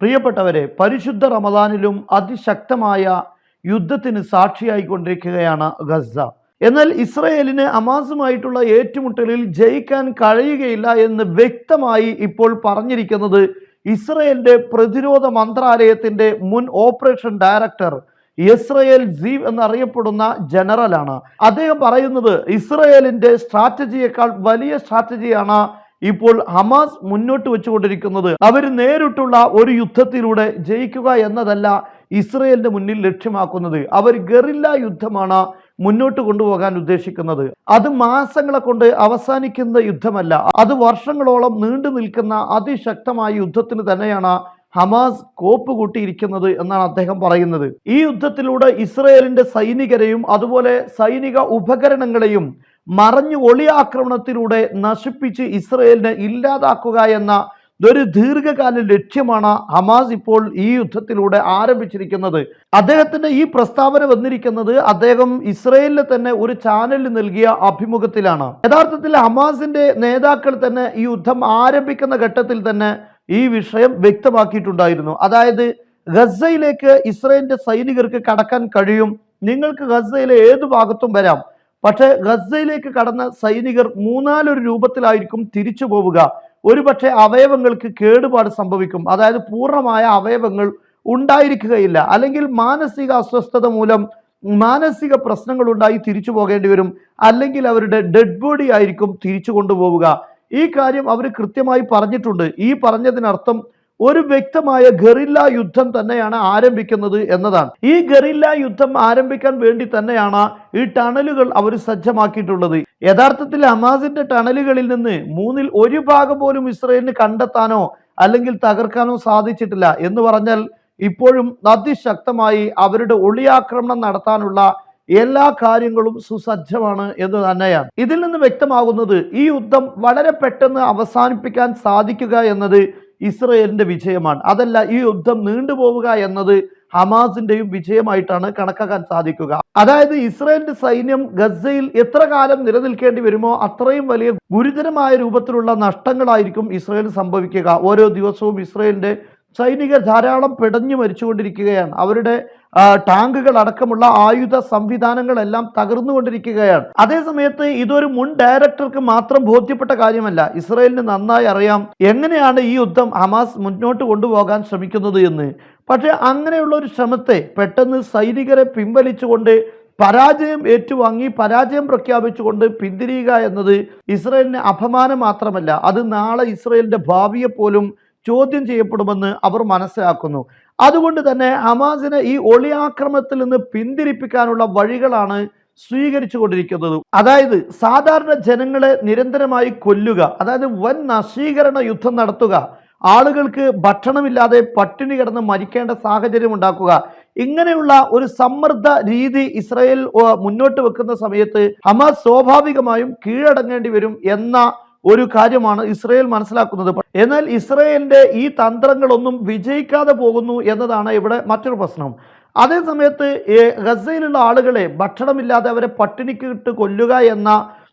പ്രിയപ്പെട്ടവരെ പരിശുദ്ധ റമദാനിലും അതിശക്തമായ യുദ്ധത്തിന് സാക്ഷിയായിക്കൊണ്ടിരിക്കുകയാണ് ഗസ എന്നാൽ ഇസ്രയേലിന് അമാസുമായിട്ടുള്ള ഏറ്റുമുട്ടലിൽ ജയിക്കാൻ കഴിയുകയില്ല എന്ന് വ്യക്തമായി ഇപ്പോൾ പറഞ്ഞിരിക്കുന്നത് ഇസ്രയേലിന്റെ പ്രതിരോധ മന്ത്രാലയത്തിന്റെ മുൻ ഓപ്പറേഷൻ ഡയറക്ടർ ഇസ്രയേൽ ജീവ് എന്നറിയപ്പെടുന്ന ജനറലാണ്. അദ്ദേഹം പറയുന്നത് ഇസ്രയേലിന്റെ സ്ട്രാറ്റജിയേക്കാൾ വലിയ സ്ട്രാറ്റജിയാണ് ഇപ്പോൾ ഹമാസ് മുന്നോട്ട് വെച്ചുകൊണ്ടിരിക്കുന്നത് അവർ നേരിട്ടുള്ള ഒരു യുദ്ധത്തിലൂടെ ജയിക്കുക എന്നതല്ല ഇസ്രയേലിന്റെ മുന്നിൽ ലക്ഷ്യമാക്കുന്നത്. അവർ ഗറില്ല യുദ്ധമാണ് മുന്നോട്ട് കൊണ്ടുപോകാൻ ഉദ്ദേശിക്കുന്നത്. അത് മാസങ്ങളെ കൊണ്ട് അവസാനിക്കുന്ന യുദ്ധമല്ല. അത് വർഷങ്ങളോളം നീണ്ടു നിൽക്കുന്ന അതിശക്തമായ യുദ്ധത്തിന് തന്നെയാണ് ഹമാസ് കോപ്പ് കൂട്ടിയിരിക്കുന്നത് എന്നാണ് അദ്ദേഹം പറയുന്നത്. ഈ യുദ്ധത്തിലൂടെ ഇസ്രയേലിന്റെ സൈനികരെയും അതുപോലെ സൈനിക ഉപകരണങ്ങളെയും മറഞ്ഞു ഒളിയാക്രമണത്തിലൂടെ നശിപ്പിച്ച് ഇസ്രയേലിനെ ഇല്ലാതാക്കുക എന്ന ഒരു ദീർഘകാല ലക്ഷ്യമാണ് ഹമാസ് ഇപ്പോൾ ഈ യുദ്ധത്തിലൂടെ ആരംഭിച്ചിരിക്കുന്നത്. അദ്ദേഹത്തിന്റെ ഈ പ്രസ്താവന വന്നിരിക്കുന്നത് അദ്ദേഹം ഇസ്രയേലിന് തന്നെ ഒരു ചാനലിൽ നൽകിയ അഭിമുഖത്തിലാണ്. യഥാർത്ഥത്തിൽ ഹമാസിന്റെ നേതാക്കൾ തന്നെ ഈ യുദ്ധം ആരംഭിക്കുന്ന ഘട്ടത്തിൽ തന്നെ ഈ വിഷയം വ്യക്തമാക്കിയിട്ടുണ്ടായിരുന്നു. അതായത് ഗസയിലേക്ക് ഇസ്രയേലിന്റെ സൈനികർക്ക് കടക്കാൻ കഴിയും. നിങ്ങൾക്ക് ഗസയിലെ ഏത് ഭാഗത്തും വരാം. പക്ഷേ ഗസയിലേക്ക് കടന്ന സൈനികർ മൂന്നാലൊരു രൂപത്തിലായിരിക്കും തിരിച്ചു പോവുക. ഒരുപക്ഷെ അവയവങ്ങൾക്ക് കേടുപാട് സംഭവിക്കും. അതായത് പൂർണമായ അവയവങ്ങൾ ഉണ്ടായിരിക്കുകയില്ല. അല്ലെങ്കിൽ മാനസിക അസ്വസ്ഥത മൂലം മാനസിക പ്രശ്നങ്ങൾ ഉണ്ടായി തിരിച്ചു പോകേണ്ടി വരും. അല്ലെങ്കിൽ അവരുടെ ഡെഡ് ബോഡി ആയിരിക്കും തിരിച്ചു കൊണ്ടുപോവുക. ഈ കാര്യം അവർ കൃത്യമായി പറഞ്ഞിട്ടുണ്ട്. ഈ പറഞ്ഞതിനർത്ഥം ഒരു വ്യക്തമായ ഗറില്ല യുദ്ധം തന്നെയാണ് ആരംഭിക്കുന്നത് എന്നതാണ്. ഈ ഗറില്ല യുദ്ധം ആരംഭിക്കാൻ വേണ്ടി തന്നെയാണ് ഈ ടണലുകൾ അവർ സജ്ജമാക്കിയിട്ടുള്ളത്. യഥാർത്ഥത്തിൽ ഹമാസിന്റെ ടണലുകളിൽ നിന്ന് മൂന്നിൽ ഒരു ഭാഗം പോലും ഇസ്രയേലിന് കണ്ടെത്താനോ അല്ലെങ്കിൽ തകർക്കാനോ സാധിച്ചിട്ടില്ല എന്ന് പറഞ്ഞാൽ ഇപ്പോഴും അതിശക്തമായി അവരുടെ ഒളിയാക്രമണം നടത്താനുള്ള എല്ലാ കാര്യങ്ങളും സുസജ്ജമാണ് എന്ന് തന്നെയാണ്. ഇതിൽ നിന്ന് വ്യക്തമാകുന്നത് ഈ യുദ്ധം വളരെ പെട്ടെന്ന് അവസാനിപ്പിക്കാൻ സാധിക്കുക എന്നത് ഇസ്രയേലിന്റെ വിജയമാണ്. അതല്ല ഈ യുദ്ധം നീണ്ടുപോവുക എന്നത് ഹമാസിന്റെയും വിജയമായിട്ടാണ് കണക്കാക്കാൻ സാധിക്കുക. അതായത് ഇസ്രയേലിന്റെ സൈന്യം ഗസയിൽ എത്ര കാലം നിലനിൽക്കേണ്ടി വരുമോ അത്രയും വലിയ ഗുരുതരമായ രൂപത്തിലുള്ള നഷ്ടങ്ങളായിരിക്കും ഇസ്രയേൽ സംഭവിക്കുക. ഓരോ ദിവസവും ഇസ്രയേലിന്റെ സൈനികർ ധാരാളം പിടഞ്ഞു മരിച്ചുകൊണ്ടിരിക്കുകയാണ്. അവരുടെ ടാങ്കുകൾ അടക്കമുള്ള ആയുധ സംവിധാനങ്ങളെല്ലാം തകർന്നുകൊണ്ടിരിക്കുകയാണ്. അതേസമയത്ത് ഇതൊരു മുൻ ഡയറക്ടർക്ക് മാത്രം ബോധ്യപ്പെട്ട കാര്യമല്ല. ഇസ്രയേലിന് നന്നായി അറിയാം എങ്ങനെയാണ് ഈ യുദ്ധം ഹമാസ് മുന്നോട്ട് കൊണ്ടുപോകാൻ ശ്രമിക്കുന്നത് എന്ന്. പക്ഷേ അങ്ങനെയുള്ള ഒരു ശ്രമത്തെ പെട്ടെന്ന് സൈനികരെ പിൻവലിച്ചുകൊണ്ട് പരാജയം ഏറ്റുവാങ്ങി പരാജയം പ്രഖ്യാപിച്ചുകൊണ്ട് പിന്തിരിയുക എന്നത് ഇസ്രയേലിന് അപമാനം മാത്രമല്ല. അത് നാളെ ഇസ്രയേലിന്റെ ഭാവിയെ പോലും ചോദ്യം ചെയ്യപ്പെടുമെന്ന് അവർ മനസ്സിലാക്കുന്നു. അതുകൊണ്ട് തന്നെ ഹമാസിനെ ഈ ഒളിയാക്രമണത്തിൽ നിന്ന് പിന്തിരിപ്പിക്കാനുള്ള വഴികളാണ് സ്വീകരിച്ചു കൊണ്ടിരിക്കുന്നത്. അതായത് സാധാരണ ജനങ്ങളെ നിരന്തരമായി കൊല്ലുക അതായത് വൻ നശീകരണ യുദ്ധം നടത്തുക ആളുകൾക്ക് ഭക്ഷണമില്ലാതെ പട്ടിണി കിടന്ന് മരിക്കേണ്ട സാഹചര്യം ഉണ്ടാക്കുക ഇങ്ങനെയുള്ള ഒരു സമ്മർദ്ദ രീതി ഇസ്രായേൽ മുന്നോട്ട് വെക്കുന്ന സമയത്ത് ഹമാസ് സ്വാഭാവികമായും കീഴടങ്ങേണ്ടി വരും എന്ന ഒരു കാര്യമാണ് ഇസ്രയേൽ മനസ്സിലാക്കുന്നത്. എന്നാൽ ഇസ്രയേലിന്റെ ഈ തന്ത്രങ്ങളൊന്നും വിജയിക്കാതെ പോകുന്നു എന്നതാണ് ഇവിടെ മറ്റൊരു പ്രശ്നം. അതേ സമയത്ത് ഗസയിലുള്ള ആളുകളെ ഭക്ഷണമില്ലാതെ അവരെ പട്ടിണിക്ക് ഇട്ട് കൊല്ലുക എന്ന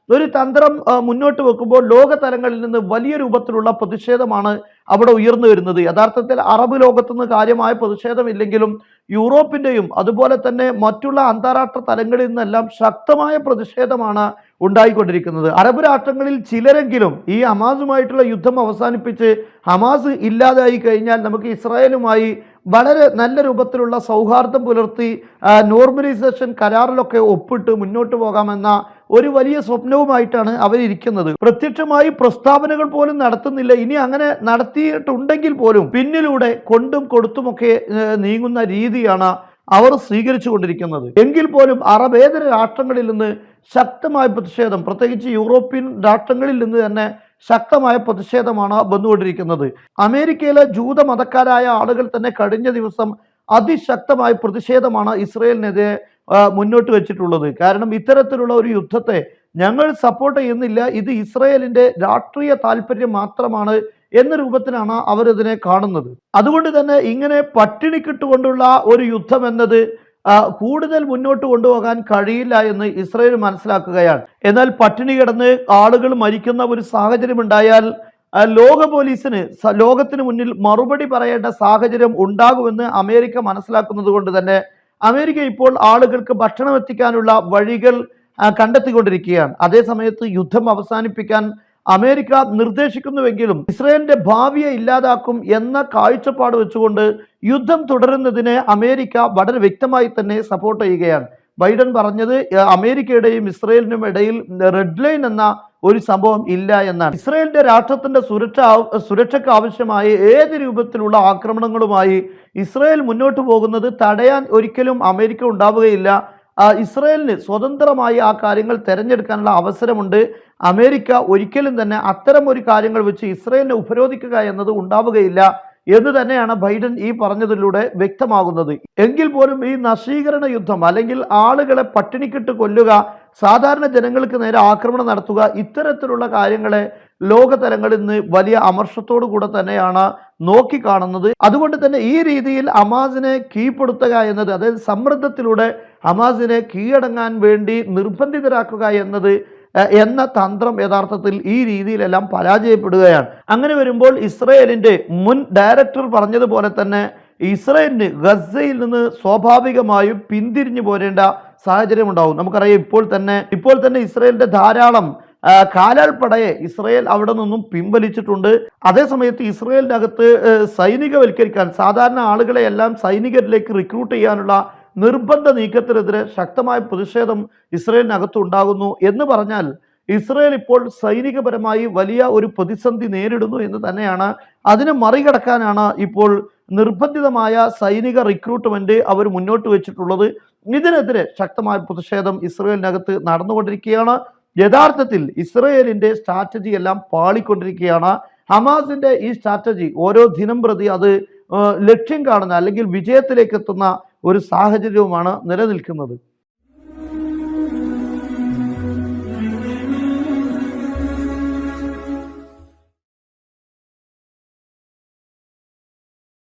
ഒരു തന്ത്രം മുന്നോട്ട് വെക്കുമ്പോൾ ലോകതലങ്ങളിൽ നിന്ന് വലിയ രൂപത്തിലുള്ള പ്രതിഷേധമാണ് അവിടെ ഉയർന്നു വരുന്നത്. യഥാർത്ഥത്തിൽ അറബ് ലോകത്തുനിന്ന് കാര്യമായ പ്രതിഷേധമില്ലെങ്കിലും യൂറോപ്പിന്റെയും അതുപോലെ തന്നെ മറ്റുള്ള അന്താരാഷ്ട്ര തലങ്ങളിൽ നിന്നെല്ലാം ശക്തമായ പ്രതിഷേധമാണ് ഉണ്ടായിക്കൊണ്ടിരിക്കുന്നത്. അറബ് രാഷ്ട്രങ്ങളിൽ ചിലരെങ്കിലും ഈ ഹമാസുമായിട്ടുള്ള യുദ്ധം അവസാനിപ്പിച്ച് ഹമാസ് ഇല്ലാതായി കഴിഞ്ഞാൽ നമുക്ക് ഇസ്രായേലുമായി വളരെ നല്ല രൂപത്തിലുള്ള സൗഹാർദ്ദം പുലർത്തി നോർമലൈസേഷൻ കരാറിലൊക്കെ ഒപ്പിട്ട് മുന്നോട്ട് പോകാമെന്ന ഒരു വലിയ സ്വപ്നവുമായിട്ടാണ് അവരിയ്ക്കുന്നത് പ്രത്യക്ഷമായി പ്രസ്താവനകൾ പോലും നടത്തുന്നില്ല. ഇനി അങ്ങനെ നടത്തിയിട്ടുണ്ടെങ്കിൽ പോലും പിന്നിലൂടെ കൊണ്ടും കൊടുത്തുമൊക്കെ നീങ്ങുന്ന രീതിയാണ് അവർ സ്വീകരിച്ചു കൊണ്ടിരിക്കുന്നത് എങ്കിൽ പോലും അറബേതര രാഷ്ട്രങ്ങളിൽ നിന്ന് ശക്തമായ പ്രതിഷേധം പ്രത്യേകിച്ച് യൂറോപ്യൻ രാഷ്ട്രങ്ങളിൽ നിന്ന് തന്നെ ശക്തമായ പ്രതിഷേധമാണ് വന്നുകൊണ്ടിരിക്കുന്നത്. അമേരിക്കയിലെ ജൂത മതക്കാരായ ആളുകൾ തന്നെ കഴിഞ്ഞ ദിവസം അതിശക്തമായ പ്രതിഷേധമാണ് ഇസ്രയേലിനെതിരെ മുന്നോട്ട് വെച്ചിട്ടുള്ളത്. കാരണം ഇത്തരത്തിലുള്ള ഒരു യുദ്ധത്തെ ഞങ്ങൾ സപ്പോർട്ട് ചെയ്യുന്നില്ല. ഇത് ഇസ്രയേലിന്റെ രാഷ്ട്രീയ താല്പര്യം മാത്രമാണ് എന്ന രൂപത്തിലാണ് അവരിതിനെ കാണുന്നത്. അതുകൊണ്ട് തന്നെ ഇങ്ങനെ പട്ടിണിക്കിട്ടുകൊണ്ടുള്ള ഒരു യുദ്ധം എന്നത് കൂടുതൽ മുന്നോട്ട് കൊണ്ടുപോകാൻ കഴിയില്ല എന്ന് ഇസ്രയേൽ മനസ്സിലാക്കുകയാണ്. എന്നാൽ പട്ടിണി കിടന്ന് ആളുകൾ മരിക്കുന്ന ഒരു സാഹചര്യം ഉണ്ടായാൽ ലോക പോലീസിന് ലോകത്തിന് മുന്നിൽ മറുപടി പറയേണ്ട സാഹചര്യം ഉണ്ടാകുമെന്ന് അമേരിക്ക മനസ്സിലാക്കുന്നത് കൊണ്ട് തന്നെ അമേരിക്ക ഇപ്പോൾ ആളുകൾക്ക് ഭക്ഷണം എത്തിക്കാനുള്ള വഴികൾ കണ്ടെത്തിക്കൊണ്ടിരിക്കുകയാണ്. അതേസമയത്ത് യുദ്ധം അവസാനിപ്പിക്കാൻ അമേരിക്ക നിർദ്ദേശിക്കുന്നുവെങ്കിലും ഇസ്രയേലിന്റെ ഭാവിയെ ഇല്ലാതാക്കും എന്ന കാഴ്ചപ്പാട് വെച്ചുകൊണ്ട് യുദ്ധം തുടരുന്നതിനെ അമേരിക്ക വളരെ വ്യക്തമായി തന്നെ സപ്പോർട്ട് ചെയ്യുകയാണ്. ബൈഡൻ പറഞ്ഞത് അമേരിക്കയുടെയും ഇസ്രയേലിനും ഇടയിൽ റെഡ് ലൈൻ എന്ന ഒരു സംഭവം ഇല്ല എന്നാണ്. ഇസ്രയേലിന്റെ രാഷ്ട്രത്തിന്റെ സുരക്ഷ സുരക്ഷയ്ക്ക് ആവശ്യമായ ഏത് രൂപത്തിലുള്ള ആക്രമണങ്ങളുമായി ഇസ്രയേൽ മുന്നോട്ട് പോകുന്നത് തടയാൻ ഒരിക്കലും അമേരിക്ക ഉണ്ടാവുകയില്ല. ഇസ്രയേലിന് സ്വതന്ത്രമായി ആ കാര്യങ്ങൾ തിരഞ്ഞെടുക്കാനുള്ള അവസരമുണ്ട്. അമേരിക്ക ഒരിക്കലും തന്നെ അത്തരം ഒരു കാര്യങ്ങൾ വെച്ച് ഇസ്രയേലിനെ ഉപരോധിക്കുക എന്നത് ഉണ്ടാവുകയില്ല എന്ന് തന്നെയാണ് ബൈഡൻ ഈ പറഞ്ഞതിലൂടെ വ്യക്തമാകുന്നത്. എങ്കിൽ പോലും ഈ നശീകരണ യുദ്ധം അല്ലെങ്കിൽ ആളുകളെ പട്ടിണിക്കിട്ട് കൊല്ലുക സാധാരണ ജനങ്ങൾക്ക് നേരെ ആക്രമണം നടത്തുക ഇത്തരത്തിലുള്ള കാര്യങ്ങളെ ലോകതലങ്ങളിൽ നിന്ന് വലിയ അമർഷത്തോടു കൂടെ തന്നെയാണ് നോക്കിക്കാണുന്നത് അതുകൊണ്ട് തന്നെ ഈ രീതിയിൽ അമാസിനെ കീഴ്പ്പെടുത്തുക എന്നത് അതായത് സമ്മർദ്ദത്തിലൂടെ അമാസിനെ കീഴടങ്ങാൻ വേണ്ടി നിർബന്ധിതരാക്കുക എന്നത് എന്ന തന്ത്രം യഥാർത്ഥത്തിൽ ഈ രീതിയിലെല്ലാം പരാജയപ്പെടുകയാണ്. അങ്ങനെ വരുമ്പോൾ ഇസ്രയേലിന്റെ മുൻ ഡയറക്ടർ പറഞ്ഞതുപോലെ തന്നെ ഇസ്രയേലിന് ഗസയിൽ നിന്ന് സ്വാഭാവികമായും പിന്തിരിഞ്ഞു പോരേണ്ട സാഹചര്യം ഉണ്ടാവും നമുക്കറിയാം ഇപ്പോൾ തന്നെ ഇപ്പോൾ തന്നെ ഇസ്രയേലിന്റെ ധാരാളം കാലാൾപ്പടയെ ഇസ്രയേൽ അവിടെ നിന്നും പിൻവലിച്ചിട്ടുണ്ട്. അതേസമയത്ത് ഇസ്രയേലിനകത്ത് സൈനികവൽക്കരിക്കാൻ സാധാരണ ആളുകളെ എല്ലാം സൈനികരിലേക്ക് റിക്രൂട്ട് ചെയ്യാനുള്ള നിർബന്ധ നീക്കത്തിനെതിരെ ശക്തമായ പ്രതിഷേധം ഇസ്രയേലിനകത്ത് ഉണ്ടാകുന്നു. എന്ന് പറഞ്ഞാൽ ഇസ്രയേൽ ഇപ്പോൾ സൈനികപരമായി വലിയ ഒരു പ്രതിസന്ധി നേരിടുന്നു എന്ന് തന്നെയാണ്. അതിനെ മറികടക്കാനാണ് ഇപ്പോൾ നിർബന്ധിതമായ സൈനിക റിക്രൂട്ട്മെന്റ് അവർ മുന്നോട്ട് വെച്ചിട്ടുള്ളത്. ഇതിനെതിരെ ശക്തമായ പ്രതിഷേധം ഇസ്രയേലിനകത്ത് നടന്നുകൊണ്ടിരിക്കുകയാണ്. യഥാർത്ഥത്തിൽ ഇസ്രയേലിന്റെ സ്ട്രാറ്റജി എല്ലാം പാളിക്കൊണ്ടിരിക്കുകയാണ്. ഹമാസിന്റെ ഈ സ്ട്രാറ്റജി ഓരോ ദിനം പ്രതി അത് ലക്ഷ്യം കാണുന്ന അല്ലെങ്കിൽ വിജയത്തിലേക്ക് എത്തുന്ന ഒരു സാഹചര്യവുമാണ് നിലനിൽക്കുന്നത്.